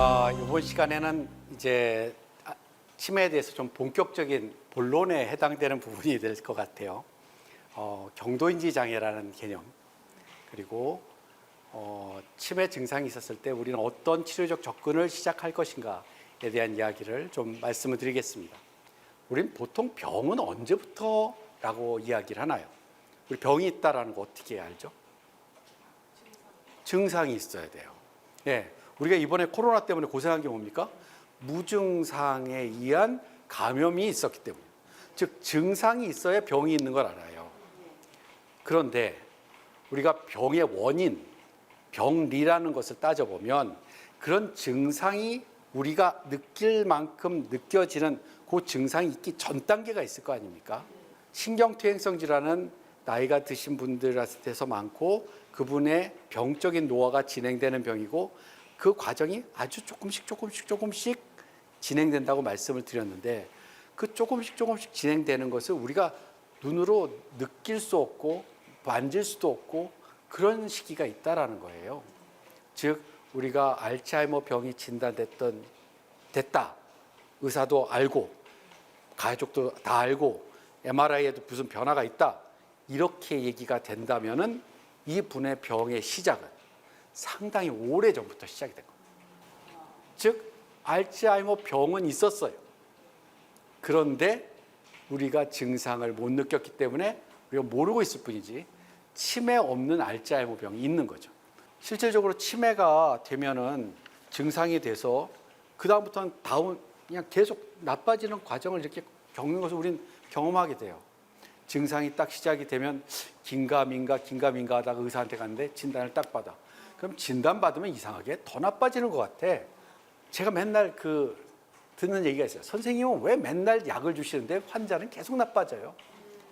아, 이번 시간에는 이제 아, 치매에 대해서 좀 본격적인 본론에 해당되는 부분이 될 것 같아요. 어, 경도인지 장애라는 개념 그리고 어, 치매 증상이 있었을 때 우리는 어떤 치료적 접근을 시작할 것인가에 대한 이야기를 좀 말씀을 드리겠습니다. 우리는 보통 병은 언제부터라고 이야기를 하나요? 우리 병이 있다라는 거 어떻게 알죠? 증상이 있어야 돼요. 예. 우리가 이번에 코로나 때문에 고생한 게 뭡니까? 무증상에 의한 감염이 있었기 때문에. 즉, 증상이 있어야 병이 있는 걸 알아요. 그런데 우리가 병의 원인, 병리라는 것을 따져보면 그런 증상이 우리가 느낄 만큼 느껴지는 그 증상이 있기 전 단계가 있을 거 아닙니까? 신경퇴행성 질환은 나이가 드신 분들한테서 많고 그분의 병적인 노화가 진행되는 병이고 그 과정이 아주 조금씩 조금씩 조금씩 진행된다고 말씀을 드렸는데 그 조금씩 조금씩 진행되는 것을 우리가 눈으로 느낄 수 없고 만질 수도 없고 그런 시기가 있다라는 거예요. 즉 우리가 알츠하이머 병이 진단됐던 됐다. 의사도 알고 가족도 다 알고 MRI에도 무슨 변화가 있다. 이렇게 얘기가 된다면은 이 분의 병의 시작은 상당히 오래 전부터 시작이 된 겁니다. 즉 알츠하이머 병은 있었어요. 그런데 우리가 증상을 못 느꼈기 때문에 우리가 모르고 있을 뿐이지 치매 없는 알츠하이머 병이 있는 거죠. 실질적으로 치매가 되면은 증상이 돼서 그 다음부터는 다운 그냥 계속 나빠지는 과정을 이렇게 겪는 것을 우린 경험하게 돼요. 증상이 딱 시작이 되면 긴가민가 긴가민가 하다가 의사한테 갔는데 진단을 딱 받아. 그럼 진단 받으면 이상하게 더 나빠지는 것 같아. 제가 맨날 그 듣는 얘기가 있어요. 선생님은 왜 맨날 약을 주시는데 환자는 계속 나빠져요?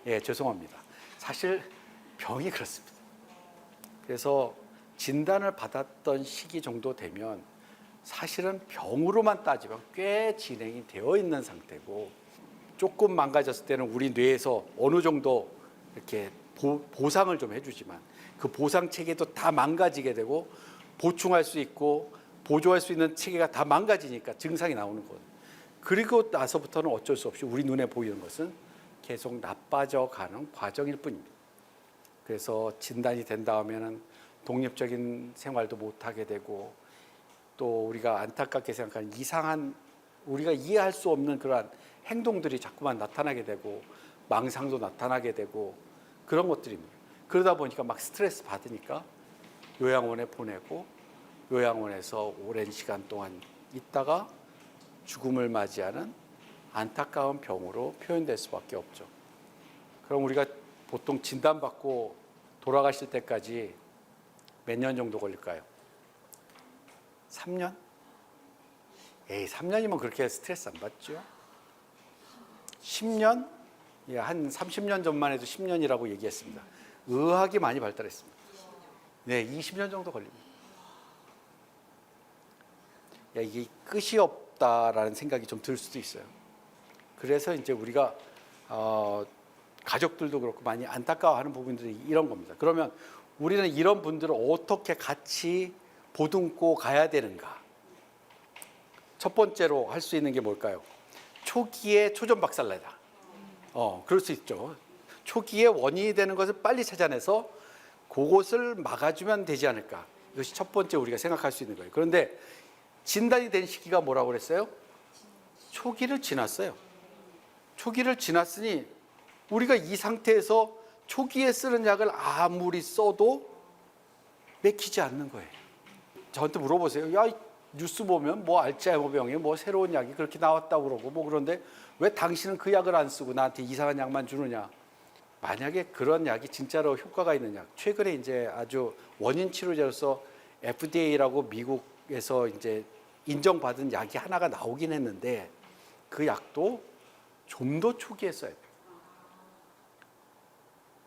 예, 죄송합니다. 사실 병이 그렇습니다. 그래서 진단을 받았던 시기 정도 되면 사실은 병으로만 따지면 꽤 진행이 되어 있는 상태고 조금 망가졌을 때는 우리 뇌에서 어느 정도 이렇게 보, 보상을 좀 해주지만 그 보상 체계도 다 망가지게 되고 보충할 수 있고 보조할 수 있는 체계가 다 망가지니까 증상이 나오는 것. 그리고 나서부터는 어쩔 수 없이 우리 눈에 보이는 것은 계속 나빠져 가는 과정일 뿐입니다. 그래서 진단이 된 다음에는 독립적인 생활도 못 하게 되고 또 우리가 안타깝게 생각하는 이상한 우리가 이해할 수 없는 그러한 행동들이 자꾸만 나타나게 되고 망상도 나타나게 되고 그런 것들입니다. 그러다 보니까 막 스트레스 받으니까 요양원에 보내고 요양원에서 오랜 시간 동안 있다가 죽음을 맞이하는 안타까운 병으로 표현될 수밖에 없죠. 그럼 우리가 보통 진단받고 돌아가실 때까지 몇 년 정도 걸릴까요? 3년? 에이, 3년이면 그렇게 스트레스 안 받죠? 10년? 예, 한 30년 전만 해도 10년이라고 얘기했습니다. 의학이 많이 발달했습니다. 네, 20년 정도 걸립니다. 야, 이게 끝이 없다라는 생각이 좀 들 수도 있어요. 그래서 이제 우리가 어, 가족들도 그렇고 많이 안타까워하는 부분들이 이런 겁니다. 그러면 우리는 이런 분들을 어떻게 같이 보듬고 가야 되는가? 첫 번째로 할 수 있는 게 뭘까요? 초기에 초전 박살내다. 어, 그럴 수 있죠. 초기에 원인이 되는 것을 빨리 찾아내서 그것을 막아주면 되지 않을까. 이것이 첫 번째 우리가 생각할 수 있는 거예요. 그런데 진단이 된 시기가 뭐라고 그랬어요? 초기를 지났어요. 초기를 지났으니 우리가 이 상태에서 초기에 쓰는 약을 아무리 써도 맥히지 않는 거예요. 저한테 물어보세요. 야, 뉴스 보면 뭐 알츠하이머 병에 뭐 새로운 약이 그렇게 나왔다고 그러고 뭐 그런데 왜 당신은 그 약을 안 쓰고 나한테 이상한 약만 주느냐? 만약에 그런 약이 진짜로 효과가 있는 약, 최근에 이제 아주 원인 치료제로서 FDA라고 미국에서 이제 인정받은 약이 하나가 나오긴 했는데 그 약도 좀 더 초기에 써야 돼요.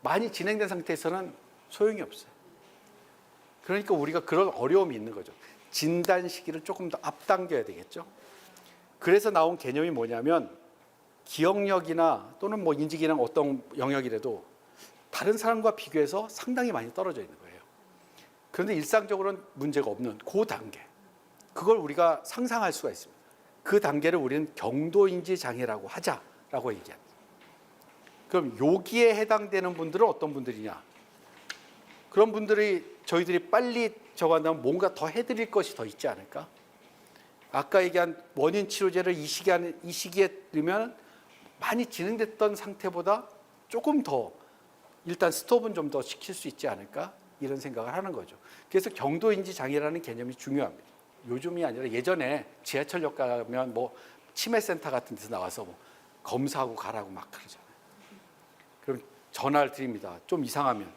많이 진행된 상태에서는 소용이 없어요. 그러니까 우리가 그런 어려움이 있는 거죠. 진단 시기를 조금 더 앞당겨야 되겠죠. 그래서 나온 개념이 뭐냐면 기억력이나 또는 뭐 인지기능 어떤 영역이라도 다른 사람과 비교해서 상당히 많이 떨어져 있는 거예요. 그런데 일상적으로는 문제가 없는 그 단계. 그걸 우리가 상상할 수가 있습니다. 그 단계를 우리는 경도인지 장애라고 하자라고 얘기합니다. 그럼 여기에 해당되는 분들은 어떤 분들이냐? 그런 분들이 저희들이 빨리 저거 한다면 뭔가 더 해드릴 것이 더 있지 않을까? 아까 얘기한 원인 치료제를 이 시기에 넣으면 많이 진행됐던 상태보다 조금 더 일단 스톱은 좀 더 시킬 수 있지 않을까 이런 생각을 하는 거죠. 그래서 경도 인지 장애라는 개념이 중요합니다. 요즘이 아니라 예전에 지하철역 가면 뭐 치매센터 같은 데서 나와서 뭐 검사하고 가라고 막 그러잖아요. 그럼 전화를 드립니다. 좀 이상하면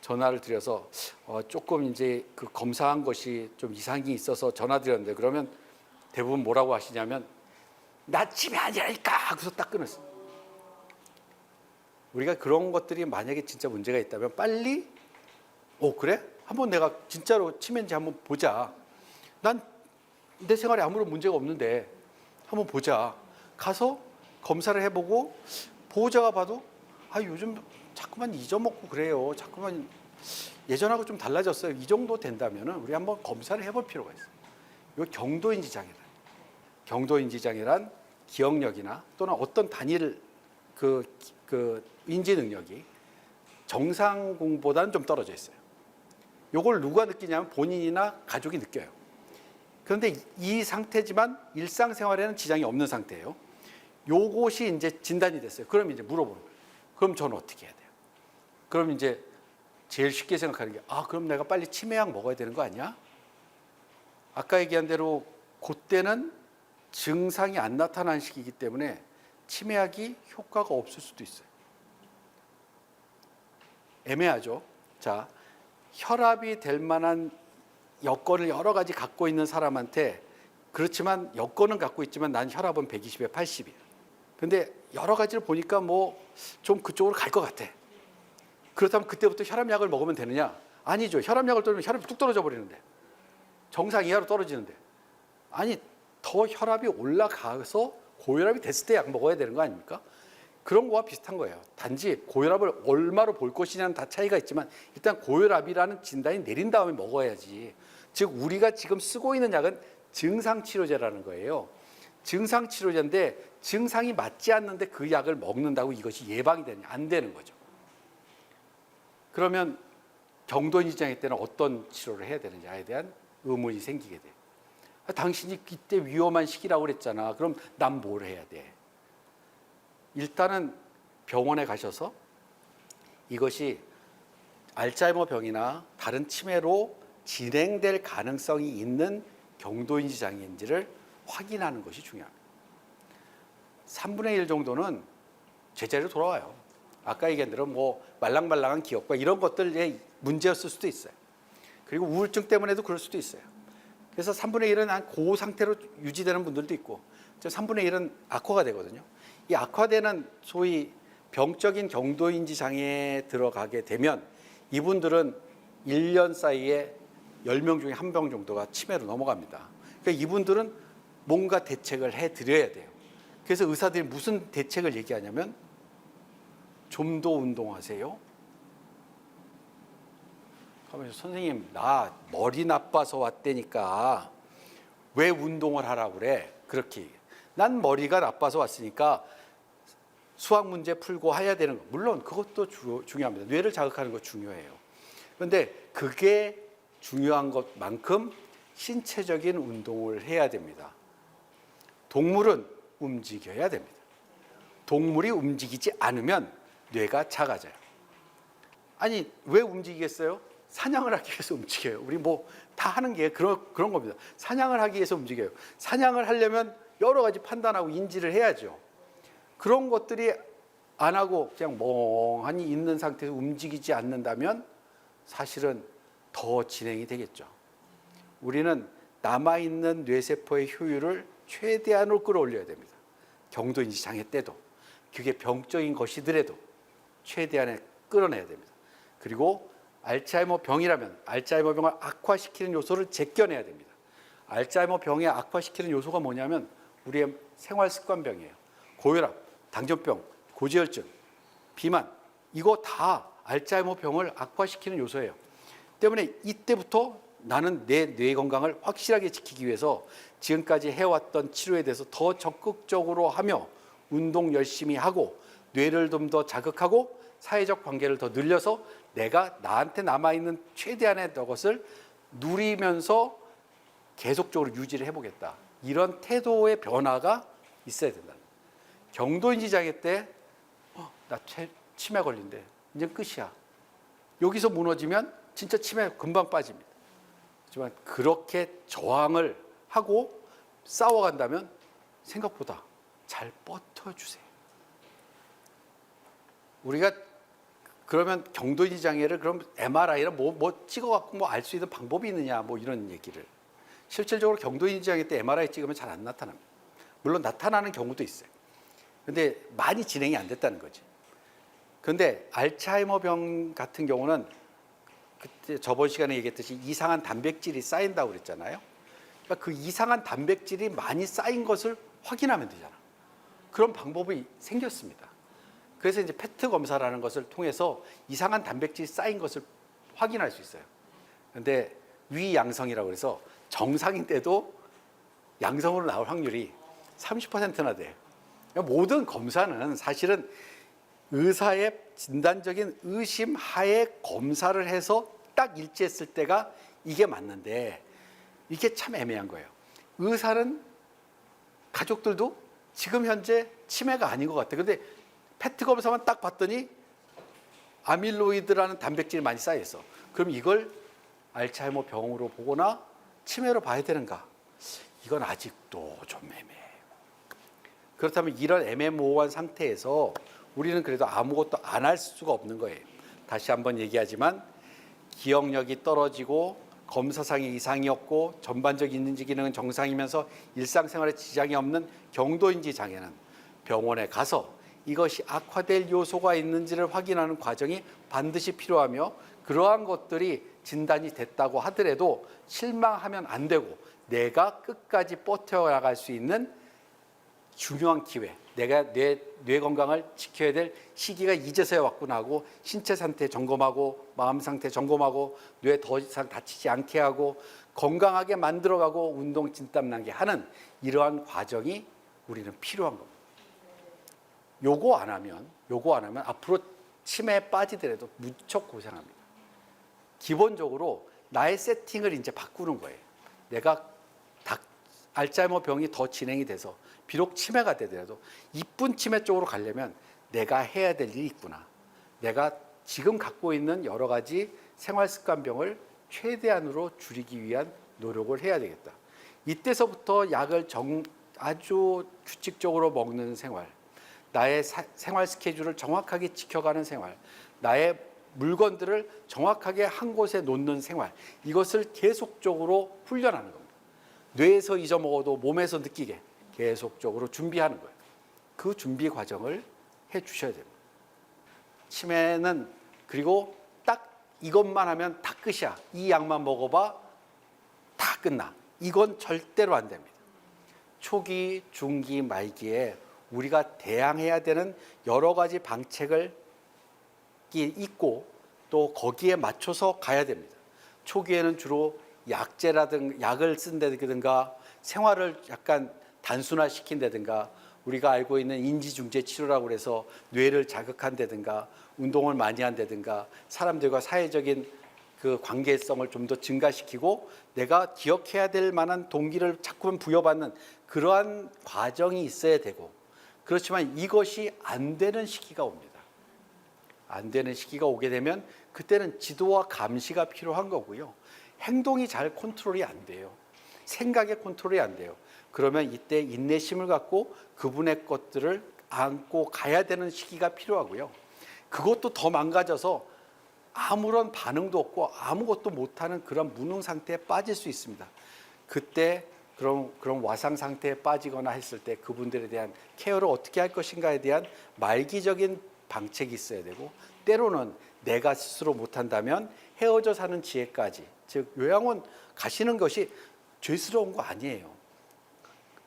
전화를 드려서 어, 조금 이제 그 검사한 것이 좀 이상이 있어서 전화 드렸는데 그러면 대부분 뭐라고 하시냐면 나 치매 아니라니까 하고서 딱 끊었어요. 우리가 그런 것들이 만약에 진짜 문제가 있다면 빨리 어 그래? 한번 내가 진짜로 치매인지 한번 보자. 난 내 생활에 아무런 문제가 없는데 한번 보자. 가서 검사를 해보고 보호자가 봐도 아 요즘 자꾸만 잊어먹고 그래요. 자꾸만 예전하고 좀 달라졌어요. 이 정도 된다면은 우리 한번 검사를 해볼 필요가 있어요. 경도인지 장애란 경도 인지 장애란 기억력이나 또는 어떤 단일 그, 그 인지 능력이 정상 공보다는 좀 떨어져 있어요. 요걸 누가 느끼냐면 본인이나 가족이 느껴요. 그런데 이 상태지만 일상생활에는 지장이 없는 상태예요. 요것이 이제 진단이 됐어요. 그럼 이제 물어보는 거예요. 그럼 저는 어떻게 해야 돼요? 그럼 이제 제일 쉽게 생각하는 게 아, 그럼 내가 빨리 치매약 먹어야 되는 거 아니야? 아까 얘기한 대로 그때는 증상이 안 나타난 시기이기 때문에 치매약이 효과가 없을 수도 있어요. 애매하죠. 자, 혈압이 될 만한 여건을 여러 가지 갖고 있는 사람한테 그렇지만 여건은 갖고 있지만 난 혈압은 120에 80이에요. 근데 여러 가지를 보니까 뭐 좀 그쪽으로 갈 것 같아. 그렇다면 그때부터 혈압약을 먹으면 되느냐? 아니죠. 혈압약을 떨면 혈압이 뚝 떨어져 버리는데. 정상 이하로 떨어지는데. 아니, 더 혈압이 올라가서 고혈압이 됐을 때 약 먹어야 되는 거 아닙니까? 그런 거와 비슷한 거예요. 단지 고혈압을 얼마로 볼 것이냐는 다 차이가 있지만 일단 고혈압이라는 진단이 내린 다음에 먹어야지. 즉 우리가 지금 쓰고 있는 약은 증상 치료제라는 거예요. 증상 치료제인데 증상이 맞지 않는데 그 약을 먹는다고 이것이 예방이 되냐 안 되는 거죠. 그러면 경도인지 장애 때는 어떤 치료를 해야 되느냐에 대한 의문이 생기게 돼요. 아, 당신이 이때 위험한 시기라고 그랬잖아. 그럼 난 뭘 해야 돼? 일단은 병원에 가셔서 이것이 알츠하이머 병이나 다른 치매로 진행될 가능성이 있는 경도인지 장애인지를 확인하는 것이 중요합니다. 3분의 1 정도는 제자리로 돌아와요. 아까 얘기한 대로 뭐 말랑말랑한 기억과 이런 것들의 문제였을 수도 있어요. 그리고 우울증 때문에도 그럴 수도 있어요. 그래서 3분의 1은 한그 상태로 유지되는 분들도 있고 3분의 1은 악화가 되거든요. 이 악화되는 소위 병적인 경도인지 장애에 들어가게 되면 이분들은 1년 사이에 10명 중에 한 명 정도가 치매로 넘어갑니다. 그러니까 이분들은 뭔가 대책을 해 드려야 돼요. 그래서 의사들이 무슨 대책을 얘기하냐면 좀 더 운동하세요. 하면서 선생님 나 머리 나빠서 왔다니까 왜 운동을 하라고 그래? 그렇게 난 머리가 나빠서 왔으니까 수학 문제 풀고 해야 되는 거 물론 그것도 주, 중요합니다. 뇌를 자극하는 거 중요해요. 그런데 그게 중요한 것만큼 신체적인 운동을 해야 됩니다. 동물은 움직여야 됩니다. 동물이 움직이지 않으면 뇌가 작아져요. 아니 왜 움직이겠어요? 사냥을 하기 위해서 움직여요. 우리 뭐 다 하는 게 그런 그런 겁니다. 사냥을 하기 위해서 움직여요. 사냥을 하려면 여러 가지 판단하고 인지를 해야죠. 그런 것들이 안 하고 그냥 멍하니 있는 상태에서 움직이지 않는다면 사실은 더 진행이 되겠죠. 우리는 남아있는 뇌세포의 효율을 최대한으로 끌어올려야 됩니다. 경도인지 장애 때도 그게 병적인 것이더라도 최대한에 끌어내야 됩니다. 그리고 알츠하이머 병이라면 알츠하이머 병을 악화시키는 요소를 제껴내야 됩니다. 알츠하이머 병에 악화시키는 요소가 뭐냐면 우리의 생활 습관병이에요. 고혈압, 당뇨병, 고지혈증, 비만 이거 다 알츠하이머 병을 악화시키는 요소예요. 때문에 이때부터 나는 내 뇌 건강을 확실하게 지키기 위해서 지금까지 해왔던 치료에 대해서 더 적극적으로 하며 운동 열심히 하고 뇌를 좀 더 자극하고 사회적 관계를 더 늘려서 내가 나한테 남아있는 최대한의 것을 누리면서 계속적으로 유지를 해보겠다. 이런 태도의 변화가 있어야 된다. 경도인지 장애 때, 어, 나 치- 치매 걸린대. 이제 끝이야. 여기서 무너지면 진짜 치매 금방 빠집니다. 하지만 그렇게 저항을 하고 싸워간다면 생각보다 잘 버텨주세요. 우리가 그러면 경도인지 장애를 그럼 MRI를 뭐, 뭐 찍어갖고 뭐 알 수 있는 방법이 있느냐 뭐 이런 얘기를 실질적으로 경도인지 장애 때 MRI 찍으면 잘 안 나타납니다. 물론 나타나는 경우도 있어요. 근데 많이 진행이 안 됐다는 거지. 근데 알츠하이머 병 같은 경우는 그때 저번 시간에 얘기했듯이 이상한 단백질이 쌓인다고 그랬잖아요. 그러니까 그 이상한 단백질이 많이 쌓인 것을 확인하면 되잖아. 그런 방법이 생겼습니다. 그래서 이제 페트 검사라는 것을 통해서 이상한 단백질이 쌓인 것을 확인할 수 있어요. 근데 위양성이라고 해서 정상인데도 양성으로 나올 확률이 30%나 돼요. 그러니까 모든 검사는 사실은 의사의 진단적인 의심 하에 검사를 해서 딱 일치했을 때가 이게 맞는데 이게 참 애매한 거예요. 의사는 가족들도 지금 현재 치매가 아닌 것 같아. 근데 페트 검사만 딱 봤더니 아밀로이드라는 단백질이 많이 쌓여 있어. 그럼 이걸 알츠하이머 병으로 보거나 치매로 봐야 되는가? 이건 아직도 좀 애매해요. 그렇다면 이런 애매모호한 상태에서 우리는 그래도 아무것도 안 할 수가 없는 거예요. 다시 한번 얘기하지만 기억력이 떨어지고 검사상의 이상이 없고 전반적 인지 기능은 정상이면서 일상생활에 지장이 없는 경도인지 장애는 병원에 가서 이것이 악화될 요소가 있는지를 확인하는 과정이 반드시 필요하며 그러한 것들이 진단이 됐다고 하더라도 실망하면 안 되고 내가 끝까지 버텨나갈 수 있는 중요한 기회. 내가 뇌, 뇌 건강을 지켜야 될 시기가 이제서야 왔구나 하고 신체 상태 점검하고 마음 상태 점검하고 뇌 더 이상 다치지 않게 하고 건강하게 만들어가고 운동 진땀 나게 하는 이러한 과정이 우리는 필요한 겁니다. 요거 안 하면 요거 안 하면 앞으로 치매에 빠지더라도 무척 고생합니다. 기본적으로 나의 세팅을 이제 바꾸는 거예요. 내가 닥- 알츠하이머 병이 더 진행이 돼서 비록 치매가 되더라도 이쁜 치매 쪽으로 가려면 내가 해야 될 일이 있구나. 내가 지금 갖고 있는 여러 가지 생활 습관병을 최대한으로 줄이기 위한 노력을 해야 되겠다. 이때서부터 약을 정, 아주 규칙적으로 먹는 생활, 나의 사- 생활 스케줄을 정확하게 지켜가는 생활, 나의 물건들을 정확하게 한 곳에 놓는 생활, 이것을 계속적으로 훈련하는 겁니다. 뇌에서 잊어먹어도 몸에서 느끼게 계속적으로 준비하는 거예요. 그 준비 과정을 해 주셔야 됩니다. 치매는 그리고 딱 이것만 하면 다 끝이야. 이 약만 먹어봐. 다 끝나. 이건 절대로 안 됩니다. 초기, 중기, 말기에 우리가 대항해야 되는 여러 가지 방책을 이 있고 또 거기에 맞춰서 가야 됩니다. 초기에는 주로 약제라든 약을 쓴다든가 생활을 약간 단순화시킨다든가 우리가 알고 있는 인지중재 치료라고 그래서 뇌를 자극한다든가 운동을 많이 한다든가 사람들과 사회적인 그 관계성을 좀 더 증가시키고 내가 기억해야 될 만한 동기를 자꾸만 부여받는 그러한 과정이 있어야 되고 그렇지만 이것이 안 되는 시기가 옵니다. 안 되는 시기가 오게 되면 그때는 지도와 감시가 필요한 거고요. 행동이 잘 컨트롤이 안 돼요. 생각의 컨트롤이 안 돼요. 그러면 이때 인내심을 갖고 그분의 것들을 안고 가야 되는 시기가 필요하고요. 그것도 더 망가져서 아무런 반응도 없고 아무것도 못하는 그런 무능 상태에 빠질 수 있습니다. 그때 그런 그런 와상 상태에 빠지거나 했을 때 그분들에 대한 케어를 어떻게 할 것인가에 대한 말기적인 방책이 있어야 되고 때로는 내가 스스로 못한다면 헤어져 사는 지혜까지 즉 요양원 가시는 것이 죄스러운 거 아니에요.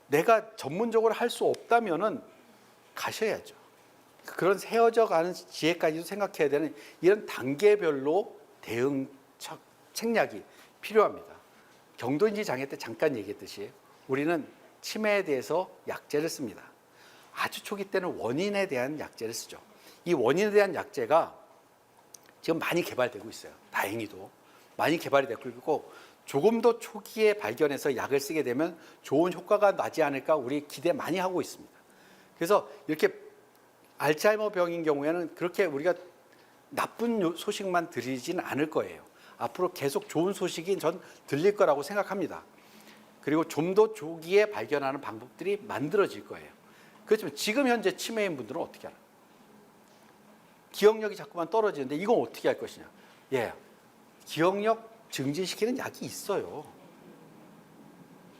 내가 전문적으로 할 수 없다면은 가셔야죠. 그런 헤어져 가는 지혜까지도 생각해야 되는 이런 단계별로 대응 책- 책략이 필요합니다. 경도인지 장애 때 잠깐 얘기했듯이 우리는 치매에 대해서 약제를 씁니다. 아주 초기 때는 원인에 대한 약제를 쓰죠. 이 원인에 대한 약제가 지금 많이 개발되고 있어요. 다행히도 많이 개발이 되고 있고 조금 더 초기에 발견해서 약을 쓰게 되면 좋은 효과가 나지 않을까 우리 기대 많이 하고 있습니다. 그래서 이렇게 알츠하이머 병인 경우에는 그렇게 우리가 나쁜 요- 소식만 들리지는 않을 거예요. 앞으로 계속 좋은 소식이 전 들릴 거라고 생각합니다. 그리고 좀 더 조기에 발견하는 방법들이 만들어질 거예요. 그렇지만 지금 현재 치매인 분들은 어떻게 알아요? 기억력이 자꾸만 떨어지는데 이건 어떻게 할 것이냐? 예, 기억력 증진시키는 약이 있어요.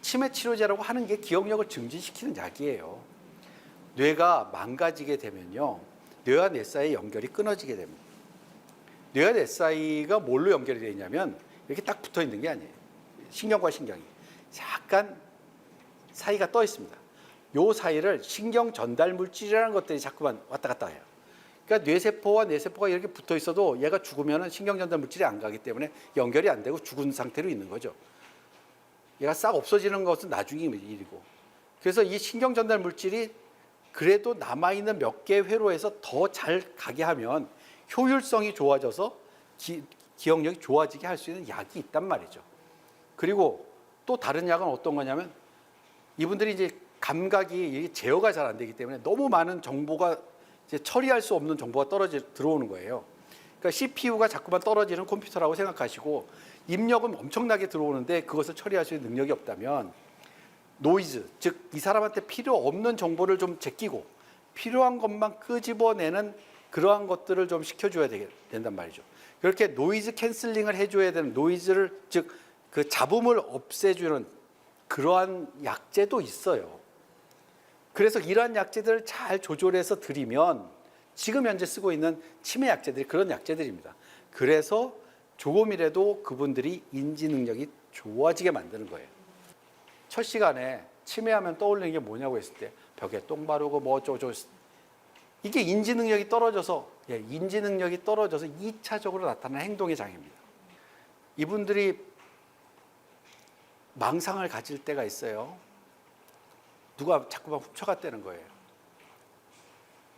치매 치료제라고 하는 게 기억력을 증진시키는 약이에요. 뇌가 망가지게 되면요, 뇌와 뇌 사이 연결이 끊어지게 됩니다. 뇌와 뇌 사이가 뭘로 연결이 되어 있냐면 이렇게 딱 붙어 있는 게 아니에요. 신경과 신경이 약간 사이가 떠 있습니다. 요 사이를 신경 전달 물질이라는 것들이 자꾸만 왔다 갔다 해요. 그러니까 뇌세포와 뇌세포가 이렇게 붙어 있어도 얘가 죽으면 신경 전달 물질이 안 가기 때문에 연결이 안 되고 죽은 상태로 있는 거죠. 얘가 싹 없어지는 것은 나중에 일이고. 그래서 이 신경 전달 물질이 그래도 남아 있는 몇 개의 회로에서 더 잘 가게 하면 효율성이 좋아져서 기, 기억력이 좋아지게 할 수 있는 약이 있단 말이죠. 그리고 또 다른 약은 어떤 거냐면 이분들이 이제 감각이 제어가 잘 안 되기 때문에 너무 많은 정보가 이제 처리할 수 없는 정보가 떨어져 들어오는 거예요. 그러니까 CPU가 자꾸만 떨어지는 컴퓨터라고 생각하시고 입력은 엄청나게 들어오는데 그것을 처리할 수 있는 능력이 없다면 노이즈, 즉 이 사람한테 필요 없는 정보를 좀 제끼고 필요한 것만 끄집어내는 그러한 것들을 좀 시켜줘야 되게 된단 말이죠. 그렇게 노이즈 캔슬링을 해줘야 되는 노이즈를 즉 그 잡음을 없애주는 그러한 약제도 있어요. 그래서 이러한 약제들을 잘 조절해서 드리면 지금 현재 쓰고 있는 치매 약제들이 그런 약제들입니다. 그래서 조금이라도 그분들이 인지 능력이 좋아지게 만드는 거예요. 첫 시간에 치매하면 떠올리는 게 뭐냐고 했을 때 벽에 똥 바르고 뭐 어쩌고 이게 인지 능력이 떨어져서 예, 인지 능력이 떨어져서 2차적으로 나타나는 행동의 장애입니다. 이분들이 망상을 가질 때가 있어요. 누가 자꾸만 훔쳐갔다는 거예요.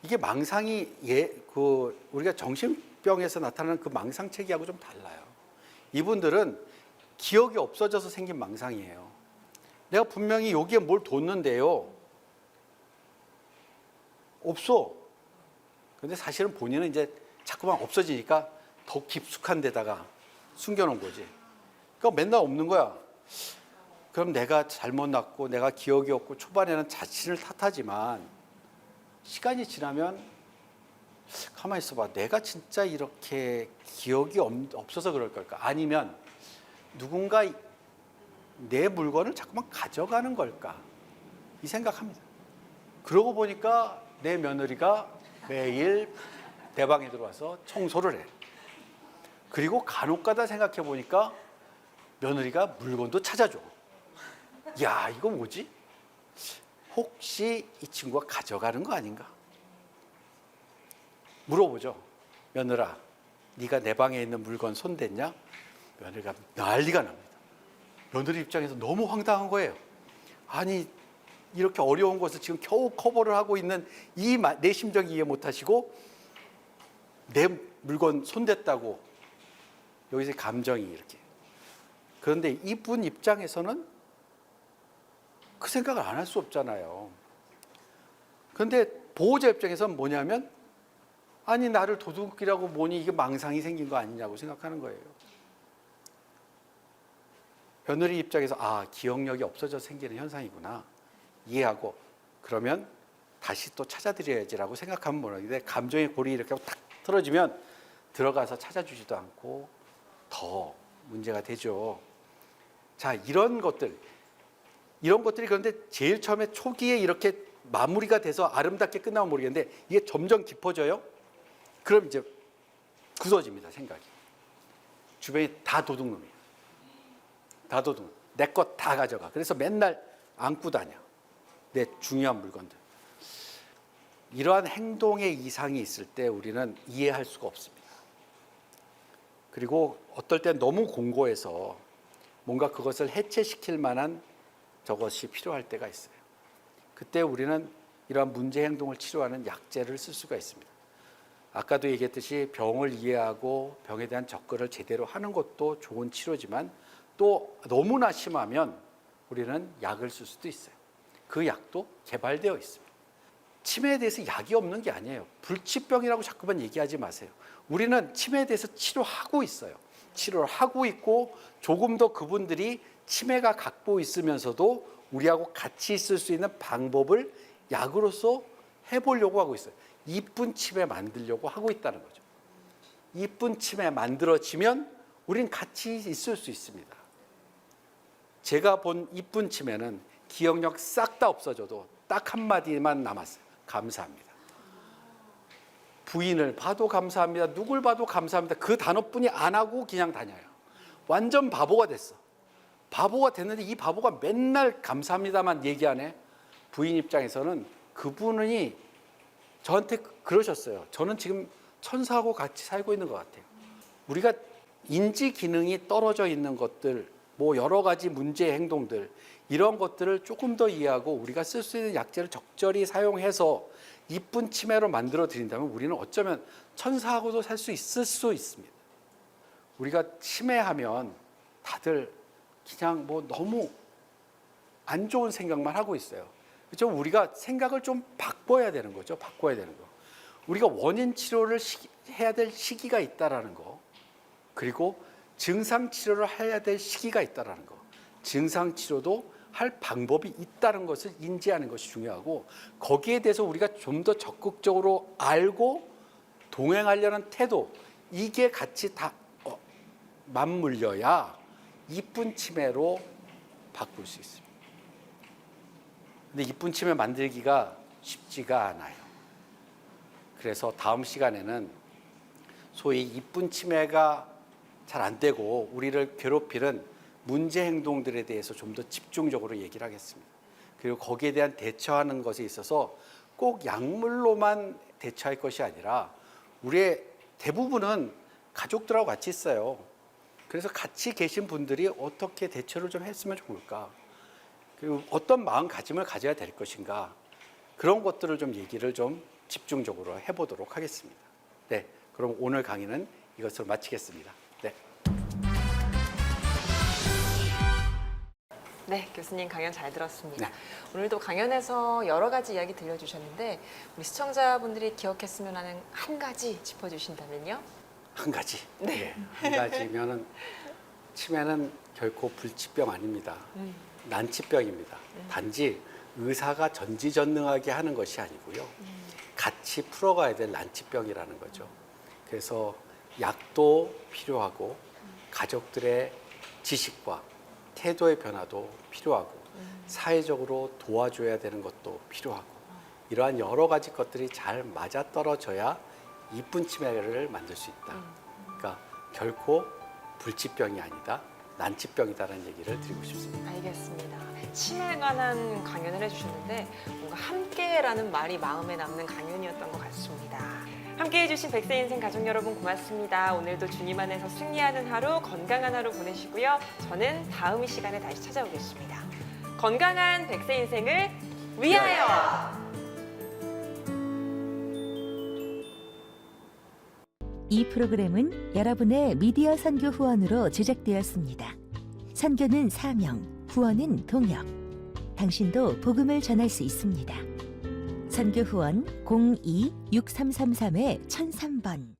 이게 망상이 예, 그 우리가 정신병에서 나타나는 그 망상 체계하고 좀 달라요. 이분들은 기억이 없어져서 생긴 망상이에요. 내가 분명히 여기에 뭘 뒀는데요. 없어. 근데 사실은 본인은 이제 자꾸만 없어지니까 더 깊숙한 데다가 숨겨놓은 거지. 그러니까 맨날 없는 거야. 그럼 내가 잘못 났고 내가 기억이 없고 초반에는 자신을 탓하지만 시간이 지나면 가만히 있어봐. 내가 진짜 이렇게 기억이 없- 없어서 그럴 걸까? 아니면 누군가 내 물건을 자꾸만 가져가는 걸까? 이 생각합니다. 그러고 보니까 내 며느리가 매일 내 방에 들어와서 청소를 해. 그리고 간혹가다 생각해 보니까 며느리가 물건도 찾아줘. 야, 이거 뭐지? 혹시 이 친구가 가져가는 거 아닌가? 물어보죠. 며느라, 네가 내 방에 있는 물건 손댔냐? 며느리가 난리가 납니다. 며느리 입장에서 너무 황당한 거예요. 아니 이렇게 어려운 것을 지금 겨우 커버를 하고 있는 이 내 심정 이해 못하시고 내 물건 손댔다고 여기서 감정이 이렇게. 그런데 이분 입장에서는 그 생각을 안 할 수 없잖아요. 그런데 보호자 입장에서는 뭐냐면 아니 나를 도둑이라고 보니 이게 망상이 생긴 거 아니냐고 생각하는 거예요. 며느리 입장에서 아 기억력이 없어져 생기는 현상이구나 이해하고 그러면 다시 또 찾아드려야지라고 생각하면 모르는데 감정의 골이 이렇게 탁 틀어지면 들어가서 찾아주지도 않고 더 문제가 되죠. 자 이런 것들 이런 것들이 그런데 제일 처음에 초기에 이렇게 마무리가 돼서 아름답게 끝나면 모르겠는데 이게 점점 깊어져요. 그럼 이제 굳어집니다 생각이. 주변이 다 도둑놈이에요. 다 도둑. 내 것 다 가져가. 그래서 맨날 안고 다녀. 내 중요한 물건들. 이러한 행동의 이상이 있을 때 우리는 이해할 수가 없습니다. 그리고 어떨 땐 너무 공고해서 뭔가 그것을 해체시킬 만한 저것이 필요할 때가 있어요. 그때 우리는 이러한 문제 행동을 치료하는 약제를 쓸 수가 있습니다. 아까도 얘기했듯이 병을 이해하고 병에 대한 접근을 제대로 하는 것도 좋은 치료지만 또 너무나 심하면 우리는 약을 쓸 수도 있어요. 그 약도 개발되어 있습니다. 치매에 대해서 약이 없는 게 아니에요. 불치병이라고 자꾸만 얘기하지 마세요. 우리는 치매에 대해서 치료하고 있어요. 치료를 하고 있고 조금 더 그분들이 치매가 갖고 있으면서도 우리하고 같이 있을 수 있는 방법을 약으로서 해보려고 하고 있어요. 이쁜 치매 만들려고 하고 있다는 거죠. 이쁜 치매 만들어지면 우린 같이 있을 수 있습니다. 제가 본 이쁜 치매는 기억력 싹 다 없어져도 딱 한마디만 남았어요. 감사합니다. 부인을 봐도 감사합니다. 누굴 봐도 감사합니다. 그 단어뿐이 안 하고 그냥 다녀요. 완전 바보가 됐어. 바보가 됐는데 이 바보가 맨날 감사합니다만 얘기하네. 부인 입장에서는 그분이 저한테 그러셨어요. 저는 지금 천사하고 같이 살고 있는 것 같아요. 우리가 인지 기능이 떨어져 있는 것들, 뭐 여러 가지 문제 행동들 이런 것들을 조금 더 이해하고 우리가 쓸 수 있는 약제를 적절히 사용해서 이쁜 치매로 만들어 드린다면 우리는 어쩌면 천사하고도 살 수 있을 수 있습니다. 우리가 치매하면 다들 그냥 뭐 너무 안 좋은 생각만 하고 있어요. 그렇죠? 우리가 생각을 좀 바꿔야 되는 거죠. 바꿔야 되는 거. 우리가 원인 치료를 시- 해야 될 시기가 있다라는 거. 그리고 증상 치료를 해야 될 시기가 있다라는 거. 증상 치료도 할 방법이 있다는 것을 인지하는 것이 중요하고 거기에 대해서 우리가 좀 더 적극적으로 알고 동행하려는 태도 이게 같이 다 어, 맞물려야 이쁜 치매로 바꿀 수 있습니다. 근데 이쁜 치매 만들기가 쉽지가 않아요. 그래서 다음 시간에는 소위 이쁜 치매가 잘 안 되고 우리를 괴롭히는 문제 행동들에 대해서 좀 더 집중적으로 얘기를 하겠습니다. 그리고 거기에 대한 대처하는 것에 있어서 꼭 약물로만 대처할 것이 아니라 우리의 대부분은 가족들하고 같이 있어요. 그래서 같이 계신 분들이 어떻게 대처를 좀 했으면 좋을까? 그리고 어떤 마음가짐을 가져야 될 것인가? 그런 것들을 좀 얘기를 좀 집중적으로 해보도록 하겠습니다. 네, 그럼 오늘 강의는 이것으로 마치겠습니다. 네. 네, 교수님 강연 잘 들었습니다. 네. 오늘도 강연에서 여러 가지 이야기 들려주셨는데 우리 시청자분들이 기억했으면 하는 한 가지 짚어주신다면요? 한 가지. 네. 한 가지면은 치매는 결코 불치병 아닙니다. 음. 난치병입니다. 단지 의사가 전지전능하게 하는 것이 아니고요. 음. 같이 풀어가야 될 난치병이라는 거죠. 그래서 약도 필요하고 가족들의 지식과 태도의 변화도 필요하고 사회적으로 도와줘야 되는 것도 필요하고 이러한 여러 가지 것들이 잘 맞아 떨어져야 이쁜 치매를 만들 수 있다. 그러니까 결코 불치병이 아니다. 난치병이다라는 얘기를 드리고 싶습니다. 알겠습니다. 치매에 관한 강연을 해주셨는데 뭔가 함께라는 말이 마음에 남는 강연이었던 것 같습니다. 함께 해 주신 백세 인생 가족 여러분 고맙습니다. 오늘도 주님 안에서 승리하는 하루, 건강한 하루 보내시고요. 저는 다음 이 시간에 다시 찾아오겠습니다. 건강한 백세 인생을 위하여! 이 프로그램은 여러분의 미디어 선교 후원으로 제작되었습니다. 선교는 사명, 후원은 동역. 당신도 복음을 전할 수 있습니다. 선교 후원 02-6333-1003번